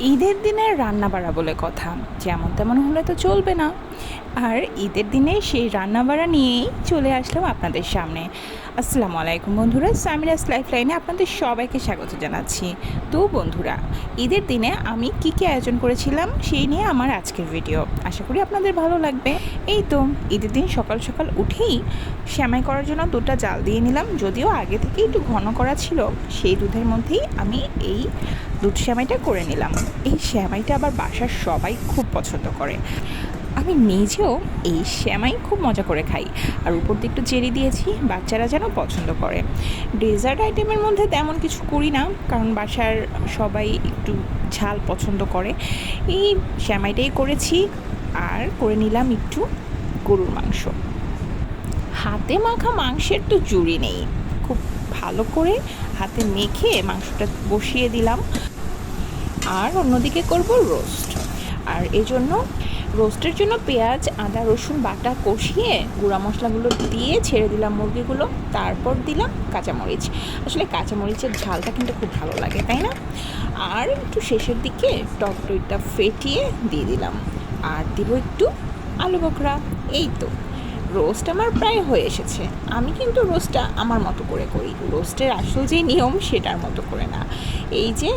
ঈদের দিনের রান্না বাড়া বলে কথা। যেমন তেমন হলে তো চলবে না। আর ঈদের দিনে সেই রান্না বাড়া নিয়েই চলে আসলাম আপনাদের সামনে। আসসালামু আলাইকুম বন্ধুরা, সামিরাস লাইফ লাইনে আপনাদের সবাইকে স্বাগত জানাচ্ছি। তো বন্ধুরা, ঈদের দিনে আমি কি কি আয়োজন করেছিলাম সেই নিয়ে আমার আজকের ভিডিও। আশা করি আপনাদের ভালো লাগবে। এই তো, ঈদের দিন সকাল সকাল উঠেই শ্যামাই করার জন্য দুধটা জাল দিয়ে নিলাম। যদিও আগে থেকে একটু ঘন করা ছিল, সেই দুধের মধ্যেই আমি এই দুধ শ্যামাইটা করে নিলাম। এই শ্যামাইটা আবার বাসার সবাই খুব পছন্দ করে। আমি নিজেও এই শ্যামাই খুব মজা করে খাই। আর উপর দিয়ে একটু চেরি দিয়েছি, বাচ্চারা যেন পছন্দ করে। ডেজার্ট আইটেমের মধ্যে তেমন কিছু করি না, কারণ বাসার সবাই একটু ঝাল পছন্দ করে। এই শ্যামাইটাই করেছি, আর করে নিলাম একটু গরুর মাংস। হাতে মাখা মাংসের তো জুড়ি নেই। খুব ভালো করে হাতে মেখে মাংসটা বসিয়ে দিলাম। আর অন্যদিকে করব রোস্ট। আর এজন্য রোস্টের জন্য পেঁয়াজ, আদা, রসুন, বাটা কষিয়ে গুঁড়া মশলাগুলো দিয়ে ছেড়ে দিলাম মুরগিগুলো। তারপর দিলাম কাঁচামরিচ। আসলে কাঁচামরিচের ঝালটা কিন্তু খুব ভালো লাগে, তাই না? আর একটু শেষের দিকে টক দইটা ফেটিয়ে দিয়ে দিলাম। আর দিব একটু আলু বকরা এই তো, রোস্ট আমার প্রায় হয়ে এসেছে। আমি কিন্তু রোস্টটা আমার মতো করে করি। রোস্টের আসল যে নিয়ম সেটার মতো করে না। এই যে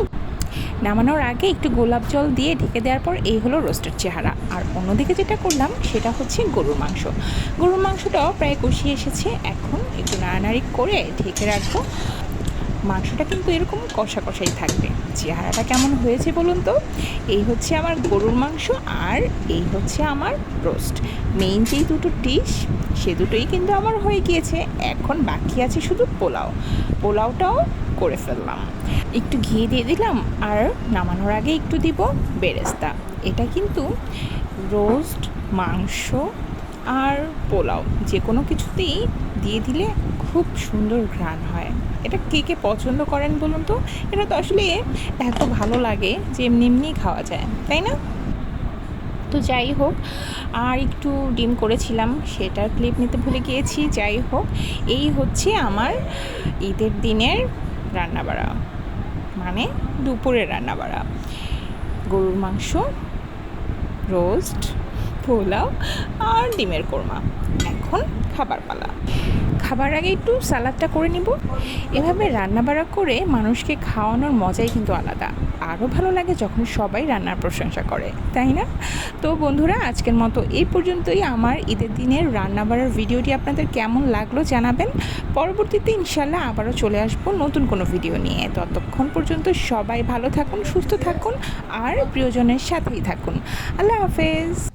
নামানোর আগে একটু গোলাপ জল দিয়ে ঢেকে দেওয়ার পর এই হলো রোস্টের চেহারা। আর অন্যদিকে যেটা করলাম, সেটা হচ্ছে গরুর মাংস। গরুর মাংসটাও প্রায় কষিয়ে এসেছে। এখন একটু নাড়ানাড়ি করে ঢেকে রাখব। মাংসটা কিন্তু এরকম কষা কষাই থাকবে। চেহারাটা কেমন হয়েছে বলুন তো? এই হচ্ছে আমার গরুর মাংস আর এই হচ্ছে আমার রোস্ট। মেইন যেই দুটো ডিশ সে দুটোই কিন্তু আমার হয়ে গিয়েছে। এখন বাকি আছে শুধু পোলাও। পোলাওটাও করে ফেললাম। একটু ঘি দিয়ে দিলাম আর নামানোর আগে একটু দিব বেরেস্তা। এটা কিন্তু রোস্ট, মাংস আর পোলাও যে কোনো কিছুতেই দিয়ে দিলে খুব সুন্দর ঘ্রাণ হয়। এটা কে কে পছন্দ করেন বলুন তো? এটা তো আসলে এত ভালো লাগে যে এমনি এমনি খাওয়া যায়, তাই না? তো যাই হোক, আর একটু ডিম করেছিলাম, সেটার ক্লিপ নিতে ভুলে গিয়েছি। যাই হোক, এই হচ্ছে আমার ঈদের দিনের রান্নাবাড়া। মানে দুপুরের রান্নাবাড়া। গরুর মাংস রোস্ট পোলাও আর ডিমের কোরমা। এখন খাবার পালা খাবার আগে একটু সালাদটা করে নিব। এভাবে রান্না রান্নাবাড়া করে মানুষকে খাওয়ানোর মজাই কিন্তু আলাদা। আরও ভালো লাগে যখন সবাই রান্নার প্রশংসা করে, তাই না? তো বন্ধুরা, আজকের মতো এই পর্যন্তই। আমার ঈদের দিনের রান্নাবাড়ার ভিডিওটি আপনাদের কেমন লাগল জানাবেন। পরবর্তীতে ইনশাল্লাহ আবারও চলে আসব নতুন কোনো ভিডিও নিয়ে। ততক্ষণ পর্যন্ত সবাই ভালো থাকুন, সুস্থ থাকুন, আর প্রিয়জনের সাথেই থাকুন। আল্লাহ হাফেজ।